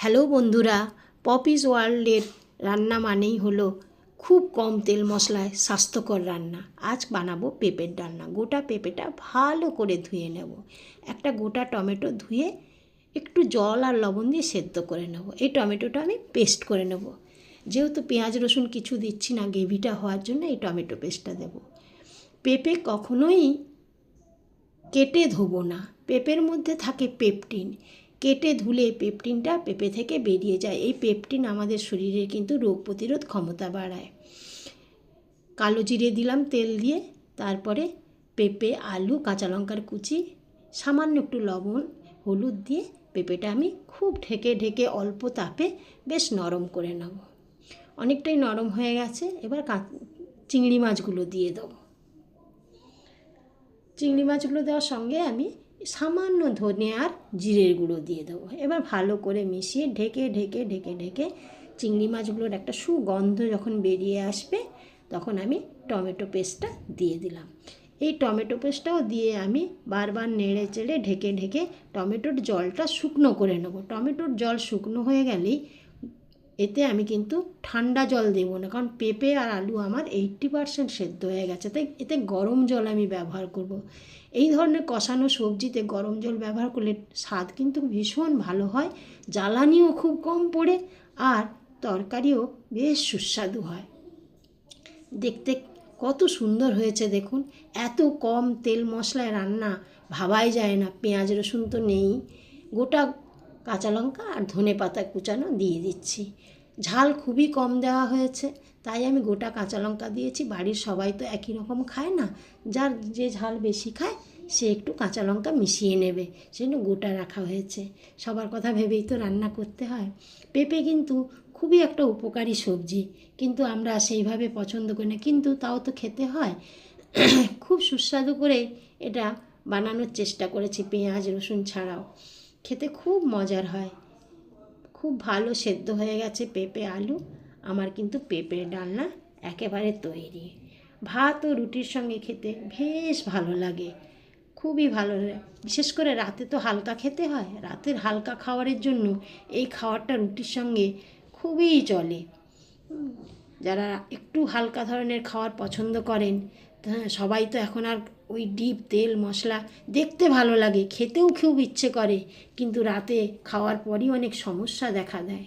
Hello বন্ধুরা, Poppy's ওয়ার্ল্ডের রান্না মানেই হলো খুব কম তেল মশলায় স্বাস্থ্যকর রান্না। আজ বানাবো পেঁপের ডালনা। গোটা পেঁপেটা ভালো করে ধুয়ে নেব। একটা গোটা টমেটো ধুয়ে একটু জল আর লবণ দিয়ে সেদ্ধ করে নেব। এই টমেটোটা আমি পেস্ট করে নেব। যেহেতু পেঁয়াজ, রসুন কিছু দিচ্ছি না, গ্রেভিটা হওয়ার জন্য এই টমেটো পেস্টটা দেব। পেঁপে কখনোই কেটে ধোবো না। পেঁপের মধ্যে থাকে পেপটিন। কেটে ধুলে পেপটিনটা পেঁপে থেকে বেরিয়ে যায়। এই পেপটিন আমাদের শরীরের কিন্তু রোগ প্রতিরোধ ক্ষমতা বাড়ায়। কালো জিরে দিলাম তেল দিয়ে, তারপরে পেঁপে, আলু, কাঁচা লঙ্কার কুচি, সামান্য একটু লবণ, হলুদ দিয়ে পেঁপেটা আমি খুব ঢেকে ঢেকে অল্প তাপে বেশ নরম করে নেব। অনেকটাই নরম হয়ে গেছে, এবার চিংড়ি মাছগুলো দিয়ে দেবো। চিংড়ি মাছগুলো দেওয়ার সঙ্গে আমি সামান্য ধনে আর জিরের গুঁড়ো দিয়ে দেবো। এবার ভালো করে মিশিয়ে ঢেকে ঢেকে ঢেকে ঢেকে চিংড়ি মাছগুলোর একটা সুগন্ধ যখন বেরিয়ে আসবে, তখন আমি টমেটো পেস্টটা দিয়ে দিলাম। এই টমেটো পেস্টটাও দিয়ে আমি বারবার নেড়ে চেড়ে ঢেকে ঢেকে টমেটোর জলটা শুকনো করে নেব। টমেটোর জল শুকনো হয়ে গেলেই এতে আমি কিন্তু ঠান্ডা জল দেবো না। কারণ পেঁপে আর আলু আমার এইট্টি পারসেন্ট সেদ্ধ হয়ে গেছে। তাই এতে গরম জল আমি ব্যবহার করব। এই ধরনের কষানো সবজিতে গরম জল ব্যবহার করলে স্বাদ কিন্তু ভীষণ ভালো হয়, জ্বালানিও খুব কম পড়ে আর তরকারিও বেশ সুস্বাদু হয়। দেখতে কত সুন্দর হয়েছে দেখুন। এত কম তেল মশলায় রান্না ভাবাই যায় না। পেঁয়াজ, রসুন তো নেই। গোটা কাঁচা লঙ্কা আর ধনে পাতা কুচানো দিয়ে দিচ্ছি। ঝাল খুবই কম দেওয়া হয়েছে, তাই আমি গোটা কাঁচা লঙ্কা দিয়েছি। বাড়ির সবাই তো একই রকম খায় না, যার যে ঝাল বেশি খায়, সে একটু কাঁচা লঙ্কা মিশিয়ে নেবে, সেজন্য গোটা রাখা হয়েছে। সবার কথা ভেবেই তো রান্না করতে হয়। পেঁপে কিন্তু খুবই একটা উপকারী সবজি, কিন্তু আমরা সেইভাবে পছন্দ করি না, কিন্তু তাও তো খেতে হয়। খুব সুস্বাদু করে এটা বানানোর চেষ্টা করেছি পেঁয়াজ, রসুন ছাড়াও। খেতে খুব মজার হয়। খুব ভালো সেদ্ধ হয়ে গেছে পেঁপে, আলু। আমার কিন্তু পেঁপের ডালনা একেবারে তৈরি। ভাত ও রুটির সঙ্গে খেতে বেশ ভালো লাগে। খুবই ভালো বিশেষ করে রাতে তো হালকা খেতে হয়। রাতের হালকা খাওয়ারের জন্য এই খাওয়ারটা রুটির সঙ্গে খুবই চলে। যারা একটু হালকা ধরনের খাওয়ার পছন্দ করেন হ্যাঁ সবাই তো এখন আর ওই ডিপ তেল মশলা দেখতে ভালো লাগে, খেতেও খুব ইচ্ছে করে, কিন্তু রাতে খাওয়ার পরই অনেক সমস্যা দেখা দেয়।